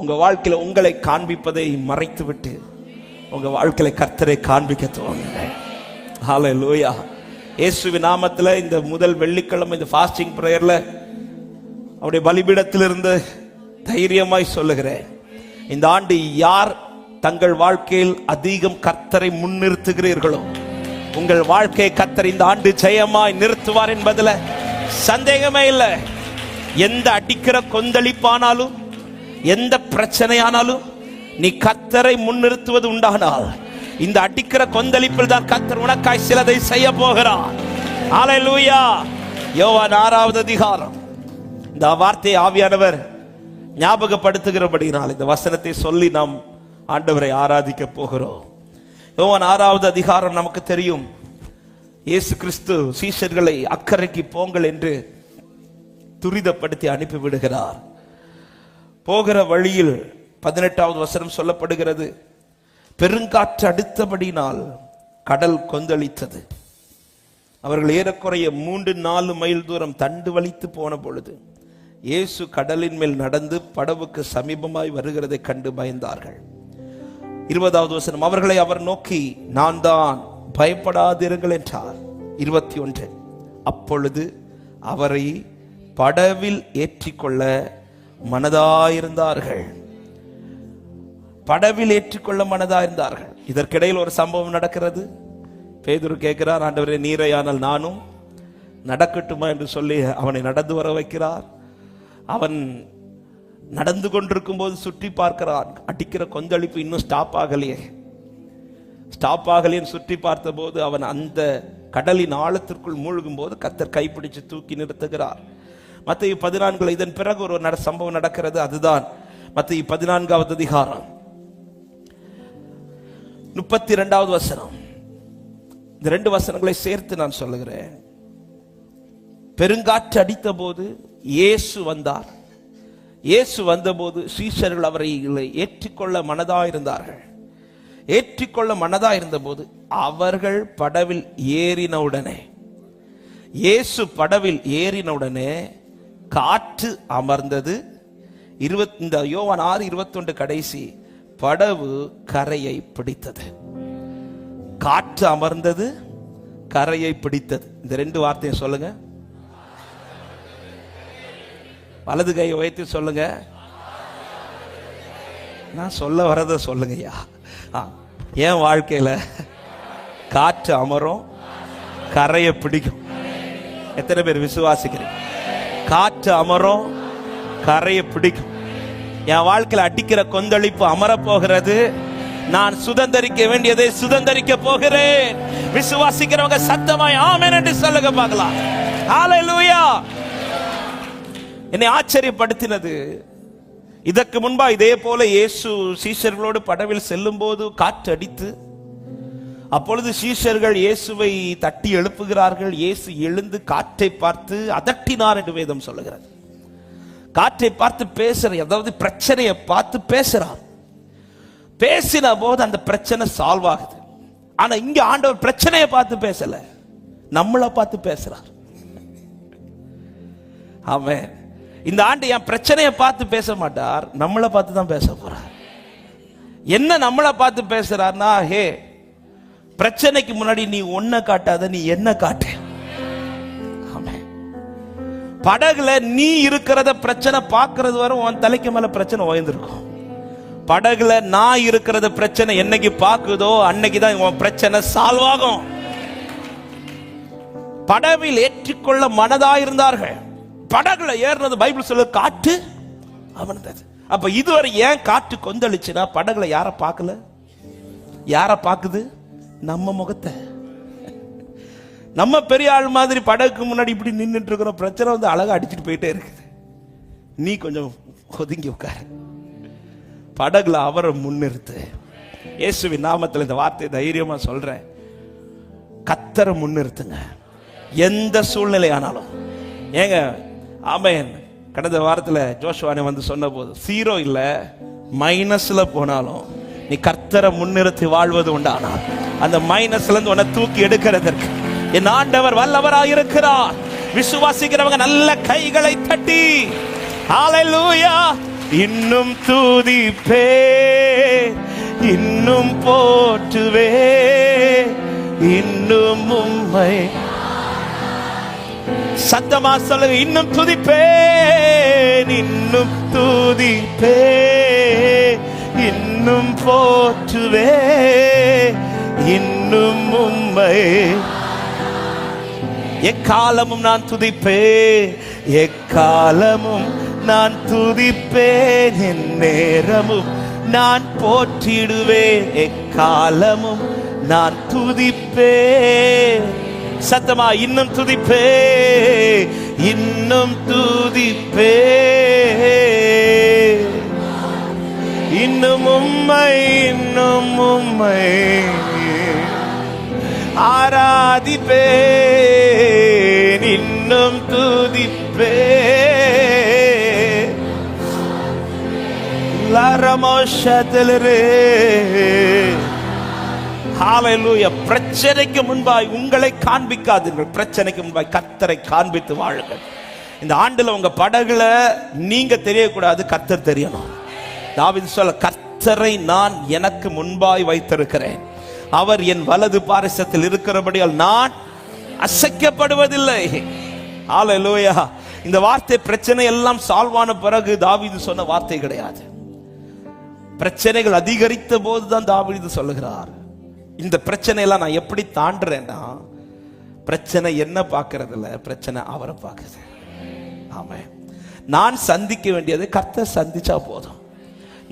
உங்க வாழ்க்கையில உங்களை காண்பிப்பதை மறைத்து விட்டு உங்க வாழ்க்கையில கர்த்தரை காண்பிக்க துவங்குங்க ஹalleluya இயேசுவி நாமத்தில் இந்த முதல் வெள்ளிக்கிழமை இந்த ஃபாஸ்டிங் ப்ரேயரில் அவருடைய பலிபீடத்திலிருந்து தைரியமாய் சொல்லுகிறேன். இந்த ஆண்டு யார் தங்கள் வாழ்க்கையில் அதிகம் கர்த்தரை முன்னிறுத்துகிறீர்களோ உங்கள் வாழ்க்கையை கர்த்தர் இந்த ஆண்டு ஜெயமாய் நிறுத்துவார் என்பதில் சந்தேகமே இல்லை. எந்த அடிக்கிற கொந்தளிப்பானாலும் எந்த பிரச்சனையானாலும் நீ கத்தரை முன்னிறுத்துவது உண்டானால் இந்த அடிக்கிற கொந்தளிப்பில் தான் கத்தர் உனக்காய் சிலதை செய்ய போகிறார். யோவான் ஆறாவது அதிகாரம். இந்த வார்த்தையை ஆவியானவர் ஞாபகப்படுத்துகிறபடினால் இந்த வசனத்தை சொல்லி நாம் ஆண்டவரை ஆராதிக்க போகிறோம். யோவான் ஆறாவது அதிகாரம் நமக்கு தெரியும். இயேசு கிறிஸ்து சீஷர்களை அக்கறைக்கு போங்கள் என்று துரிதப்படுத்தி அனுப்பிவிடுகிறார். விடுகிறார் போகிற வழியில் பதினெட்டாவது வசனம் சொல்லப்படுகிறது. பெருங்காற்று அடுத்தபடினால் கடல் கொந்தளித்தது. அவர்கள் ஏறக்குறைய மூன்று நாலு மைல் தூரம் தண்டு வலித்து போன பொழுது இயேசு கடலின் மேல் நடந்து படவுக்கு சமீபமாய் வருகிறதை கண்டு பயந்தார்கள். இருபதாவது வசனம் அவர்களை அவர் நோக்கி நான் தான் பயப்படாதிருங்கள் என்றார். இருபத்தி ஒன்று அப்பொழுது அவரை படவில் ஏற்றிக்கொள்ள மனதாயிருந்தார்கள். படவில் ஏற்றுக்கொள்ள மனதாயிருந்தார்கள். இதற்கிடையில் ஒரு சம்பவம் நடக்கிறது. பேதுரு கேட்கிறார் ஆண்டவரே நீரையானால் நானும் நடக்கட்டுமா? என்று சொல்லி அவனை நடந்து வர வைக்கிறார். அவன் நடந்து கொண்டிருக்கும் போது சுற்றி பார்க்கிறான். அடிக்கிற கொந்தளிப்பு இன்னும் ஸ்டாப் ஆகலையே. ஸ்டாப் ஆகலையே சுற்றி பார்த்தபோது அவன் அந்த கடலின் ஆழத்திற்குள் மூழ்கும் போது கத்தர் கைப்பிடிச்சு தூக்கி நிறுத்துகிறார். மத்திய பதினான்குல இதன் பிறகு ஒரு நட சம்பவம் நடக்கிறது அதுதான் மத்திய பதினான்காவது அதிகாரம். முப்பத்தி இரண்டாவது வசனம். இந்த ரெண்டு வசனங்களை சேர்த்து நான் சொல்லுகிறேன். பெருங்காற்று அடித்த போது இயேசு வந்தார். இயேசு வந்தபோது சீஷர்கள் அவரை ஏற்றிக்கொள்ள மனதாயிருந்தார்கள். ஏற்றிக்கொள்ள மனதாக இருந்தபோது அவர்கள் படவில் ஏறினவுடனே இயேசு படவில் ஏறினவுடனே காற்று அமர்ந்தது. இருபத் இந்த யோவான் ஆறு இருபத்தொன்று கடைசி படவு கரையை பிடித்தது. காற்று அமர்ந்தது கரையை பிடித்தது. இந்த ரெண்டு வார்த்தையும் சொல்லுங்க. வலது கையை உயர்த்தி சொல்லுங்க. நான் சொல்ல வரத சொல்லுங்கய்யா. ஆ, என் வாழ்க்கையில காற்று அமரும் கரையை பிடிக்கும். எத்தனை பேர் விசுவாசிக்கிறீங்க? காற்று அமரும் கரையை பிடிக்கும். என் வாழ்க்கையில் அடிக்கிற கொந்தளிப்பு அமரப் போகிறது. நான் சுதந்தரிக்க வேண்டியதை சுதந்திரிக்க போகிறேன். விசுவாசிக்கிறவங்க சத்தமாய் ஆமேன் என்று சொல்லுங்க பார்க்கலாம். ஹalleluya என்னை ஆச்சரியப்படுத்தினது. இதற்கு முன்பா இதே போல இயேசு சீஷர்களோடு படவில் செல்லும் போது காற்று அடித்து அப்பொழுது சீஷர்கள் இயேசுவை தட்டி எழுப்புகிறார்கள். இயேசு எழுந்து காற்றை பார்த்து அதட்டினார் என்று வேதம் சொல்லுகிறது. காற்றை பார்த்து பேசுற அதாவது பிரச்சனையை பார்த்து பேசுறார். பேசின போது அந்த பிரச்சனை சால்வ் ஆகுது. ஆனா இங்க ஆண்டவர் பிரச்சனையை பார்த்து பேசல. நம்மளை பார்த்து பேசுறார். அவன் இந்த ஆண்டு என் பிரச்சனையை பார்த்து பேச மாட்டார். நம்மளை பார்த்து தான் பேச போறார். என்ன நம்மளை பார்த்து பேசுறாருன்னா ஹே பிரச்சனைக்கு முன்னாடி நீ ஒன்ன காட்டாத நீ என்ன காட்டு? படகுல நீ இருக்கிறத பிரச்சனை பார்க்கறது வரை உன் தலைக்கு மேல பிரச்சனை ஓய்ந்திருக்கும். படகுல நான் இருக்கிறத பிரச்சனை என்னைக்கு பார்க்குதோ அன்னைக்கு தான் உன் பிரச்சனை சால்வ் ஆகும். படவில் ஏற்றிக்கொள்ள மனதாயிருந்தார்கள். படகுல ஏறினது பைபிள் சொல்ல காற்று அமர்ந்தது அப்ப இதுவரை ஏன் காற்று கொந்தளிச்சுன்னா படகுல யார பார்க்கல? யார பார்க்குது? நம்ம முகத்தை. நம்ம பெரிய ஆள் மாதிரி படகுக்கு முன்னாடி இப்படி நின்னுட்டு இருக்கிறோம் பிரச்சனை வந்து அழகா அடிச்சுட்டு போயிட்டே இருக்குது. நீ கொஞ்சம் ஒதுங்கி உட்காரு. படகுல அவரை முன்னிறுத்து. இயேசுவின் நாமத்தில் இந்த வார்த்தையை தைரியமா சொல்றேன். கத்தரை முன்னிறுத்துங்க. எந்த சூழ்நிலை ஆனாலும். ஏங்க ஆமையன் கடந்த வாரத்தில் ஜோஷுவானே வந்து சொன்ன போது சீரோ இல்லை மைனஸ்ல போனாலும் நீ கர்த்தரை முன்னிறுத்தி வாழ்வது உண்டானா அந்த மைனஸ்ல இருந்து உன்னை தூக்கி எடுக்கிறதற்கு. என் ஆண்டவர் வல்லவராக இருக்கிறார். விசுவாசிக்கிறவங்க நல்ல கைகளை தட்டி. ஹalleluya இன்னும் தூதிப்பே. இன்னும் போற்றுவே. இன்னும் உம்மை. சத்தமா சொல்லுங்க இன்னும் துதிப்பேன் இன்னும் துதிப்பே. இன்னும் போற்றுவே. உம்மை எக்காலமும் நான் துதிப்பேன் எக்காலமும் நான் துதிப்பேன் என் நேரமும் நான் போற்றிடுவேன் எக்காலமும் நான் துதிப்பேன் சத்தமா இன்னும் துதிப்பே இன்னும் துதிப்பே. இன்னும் உம்மை இன்னும் உம்மை ஆராதிப்பேன் இன்னும் துதிப்பே லரமோஷத்திலே பிரச்சனைக்கு முன்பாய் உங்களை காண்பிக்காதீர்கள். பிரச்சனைக்கு முன்பாய் கத்தரை காண்பித்து வாழுங்கள். இந்த ஆண்டுல உங்க படகுல நீங்க தெரியக்கூடாது கத்தர் தெரியணும். தாவீது சொல்ல கத்தரை நான் எனக்கு முன்பாய் வைத்திருக்கிறேன். அவர் என் வலது பாரிசத்தில் இருக்கிறபடியால் நான் அசைக்கப்படுவதில்லை. ஆலோயா இந்த வார்த்தை பிரச்சனை எல்லாம் சால்வான பிறகு தாவிது சொன்ன வார்த்தை கிடையாது. பிரச்சனைகள் அதிகரித்த போதுதான் தாவிது சொல்லுகிறார். இந்த பிரச்சனையெல்லாம் நான் எப்படி தாண்டுறேன்னா பிரச்சனை என்ன பார்க்கறது இல்ல பிரச்சனை அவரை பார்க்குது. ஆமே நான் சந்திக்க வேண்டியது கர்த்தர் சந்திச்சா போதும்.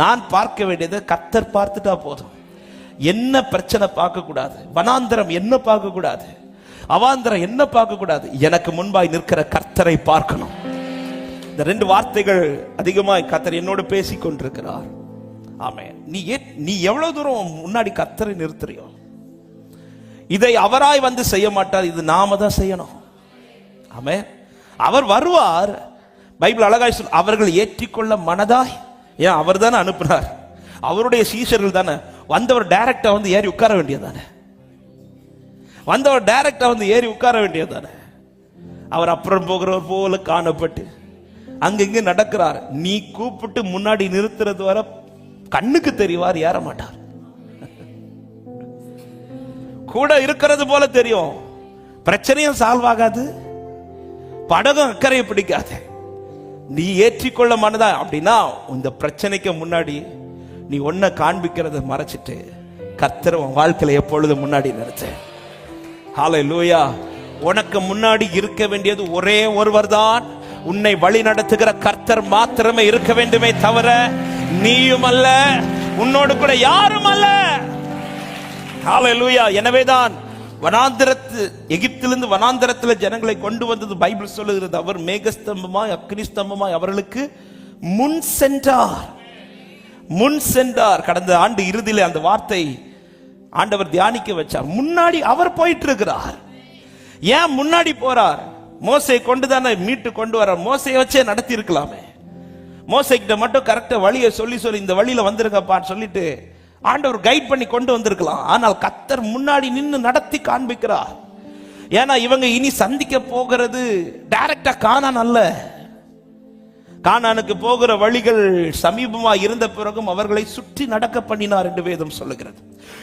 நான் பார்க்க வேண்டியது கர்த்தர் பார்த்துட்டா போதும். என்ன பிரச்சனை பார்க்கக்கூடாது? வனாந்தரம் என்ன பார்க்கக்கூடாது? அவாந்தரம் என்ன பார்க்கக்கூடாது? எனக்கு முன்பாய் நிற்கிற கர்த்தரை பார்க்கணும். இந்த ரெண்டு வார்த்தைகள் அதிகமாய் கர்த்தர் என்னோடு பேசிக் கொண்டிருக்கிறார். ஆமே நீ நீ எவ்வளவு தூரம் முன்னாடி கர்த்தரை நிறுத்துறியோ? இதை அவராய் வந்து செய்ய மாட்டார். இது நாம தான் செய்யணும். ஆமே அவர் வருவார். பைபிள் அழகாய் சொல் அவர்கள் ஏற்றிக்கொள்ள மனதாய். ஏன்? அவர் தானே அனுப்புனார். அவருடைய சீசர்கள் தானே வந்தவர் டைரக்டா வந்து ஏறி உட்கார வேண்டியதானே வந்தவர் டைரக்டா வந்து ஏறி உட்கார வேண்டியதானே அவர் அப்புறம் போகிறவர் போல காணப்பட்டு அங்கங்க நடக்கிறார். நீ கூப்பிட்டு முன்னாடி நிறுத்துறது வர கண்ணுக்கு தெரிவார் ஏற மாட்டார். கூட இருக்கிறது போல தெரியும். பிரச்சனையும் சால்வ் ஆகாது. படகும் அக்கறையை பிடிக்காது. நீ ஏற்றிக்கொள்ள மனதா? அப்படின்னா இந்த பிரச்சனைக்கு முன்னாடி நீ ஒன்ன காண்பிக்கிறத மறைச்சிட்டு கர்த்தர் உன் வாழ்க்கையில எப்பொழுது முன்னாடி நிறுத்து. ஹாலை லூயா உனக்கு முன்னாடி இருக்க வேண்டியது ஒரே ஒருவர் தான் உன்னை வழி நடத்துகிற கர்த்தர் மாத்திரமே இருக்க வேண்டுமே தவிர நீயும் அல்ல உன்னோடு கூட யாரும் அல்ல. ஹalleluya எனவேதான் வனாந்திரத்து எகிப்திலிருந்து வனாந்திரத்துல ஜனங்களை கொண்டு வந்தது பைபிள் சொல்லுகிறது. அவர் மேகஸ்தம்பமாய் அக்னி ஸ்தம்பமாய் அவர்களுக்கு முன் சென்றார். முன் சென்றார். கடந்த ஆண்டு இறுதியில் அந்த வார்த்தை ஆண்டவர் தியானிக்க வச்சார். முன்னாடி அவர் போயிட்டு இருக்கிறார் ஏன் முன்னாடி போறார்? மோசை கொண்டு தானே மீட்டு கொண்டு வர? மோசையை வச்சே நடத்தி இருக்கலாமே மோசைக்கிட்ட மட்டும் கரெக்டா வழியை சொல்லி சொல்லி இந்த வழியில வந்துருங்கப்பான்னு சொல்லிட்டு ஆண்டவர் கைட் பண்ணி கொண்டு வந்திருக்கலாம். ஆனால் கத்தர் முன்னாடி நின்று நடத்தி காண்பிக்கிறார். ஏன்னா இவங்க இனி சந்திக்க போகிறது டைரக்டா காணான் அல்ல. கானானுக்கு போகிற வழிகள் சமீபமா இருந்த பிறகும் அவர்களை சுற்றி நடக்க பண்ணினார் என்று வேதம் சொல்லுகிறது.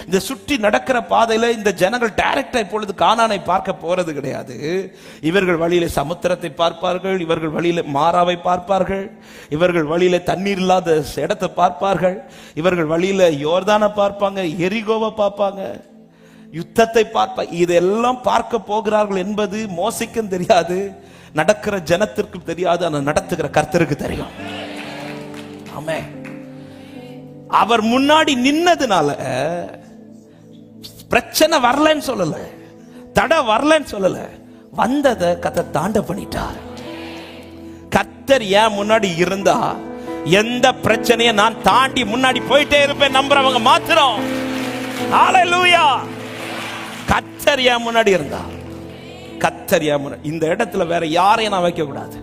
இந்த சுற்றி நடக்கிற பாதையில இந்த ஜனங்கள் டைரக்டா இப்பொழுது கானானை பார்க்க போறது கிடையாது. இவர்கள் வழியில சமுத்திரத்தை பார்ப்பார்கள் இவர்கள் வழியில மாறாவை பார்ப்பார்கள் இவர்கள் வழியில தண்ணீர் இல்லாத இடத்தை பார்ப்பார்கள் இவர்கள் வழியில யோர்தானை பார்ப்பாங்க எரிகோவை பார்ப்பாங்க யுத்தத்தை பார்ப்ப இதெல்லாம் பார்க்க போகிறார்கள் என்பது மோசிக்கும் தெரியாது. நடக்கிற ஜனத்திற்கும் தெரியாது ஆனால் நடத்துகிற கர்த்தருக்கு தெரியும். ஆமே அவர் முன்னாடி நின்னதுனால பிரச்சனை வரலன்னு சொல்லல. தடை வரலன்னு சொல்லல. வந்ததை கத்த தாண்ட பண்ணிட்டார். கத்தர் ஏன் முன்னாடி இருந்தா எந்த பிரச்சனையை நான் தாண்டி முன்னாடி போயிட்டே இருப்பேன் நம்புறவங்க மாத்திரம். கத்தர் ஏன் முன்னாடி இருந்தா கத்தர் இந்த இடத்துல வேற யாரையும் நான் வைக்க கூடாது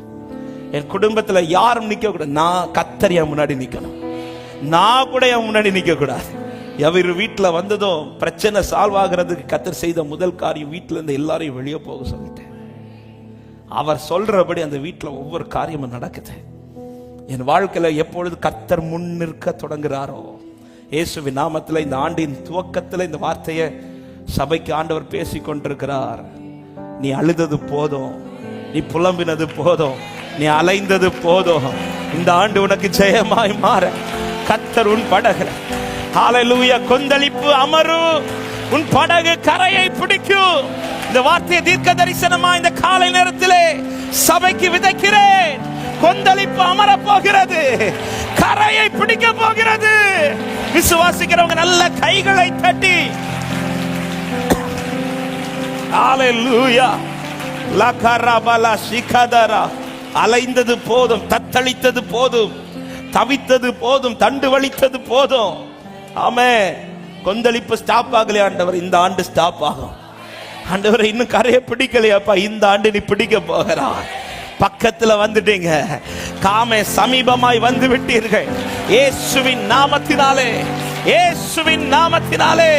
என் குடும்பத்துல யாரும் நிக்க கூடாது நான் கத்தர் என் முன்னாடி நிக்கணும். நான் கூட என் முன்னாடி நிக்க கூடாது எவர் வீட்டில் வந்ததும் பிரச்சனை சால்வ் ஆகிறதுக்கு கத்தர் செய்த முதல் காரியம் வீட்டுல இருந்து எல்லாரையும் வெளியே போக சொல்லிட்டேன். அவர் சொல்றபடி அந்த வீட்டில் ஒவ்வொரு காரியமும் நடக்குது. என் வாழ்க்கையில் எப்பொழுது கத்தர் முன் நிற்க தொடங்குகிறாரோ இயேசுவி நாமத்தில் இந்த ஆண்டின் துவக்கத்தில் இந்த வார்த்தையை சபைக்கு ஆண்டவர் பேசிக் கொண்டிருக்கிறார் நீ அழுதது போதும். நீ புலம்பினது போதும். நீ அலைந்தது போதும். இந்த ஆண்டு உனக்கு ஜெயமாய் மாற கத்தர் உன் படகு ஹalleluya கொந்தளிப்பு அமரு. உன் படகு கரையை பிடிக்கும் இந்த வார்த்தையை தீர்க்க தரிசனமா இந்த காலை நேரத்திலே சபைக்கு விதைக்கிறேன். கொந்தளிப்பு அமர போகிறது. கரையை பிடிக்க போகிறது. விசுவாசிக்கிறவங்க நல்ல கைகளை தட்டி. ஹalleluya லகரபல சிகதரா அலைந்தது போதும் தத்தளித்தது போதும் தவித்தது போதும் தண்டு வலித்தது போதும். ஆமே கொந்தளிப்பு ஸ்டாப் ஆகலையா ஆண்டவர் இந்த ஆண்டு ஸ்டாப் ஆகும். ஆண்டவர் இன்னும் கரையை பிடிக்கலையாப்பா இந்த ஆண்டு நீ பிடிக்க போகிறாய். பக்கத்துல வந்துட்டீங்க. காமே சமீபமாய் வந்து விட்டீர்கள். இயேசுவின் நாமத்தினாலே இயேசுவின் நாமத்தினாலே.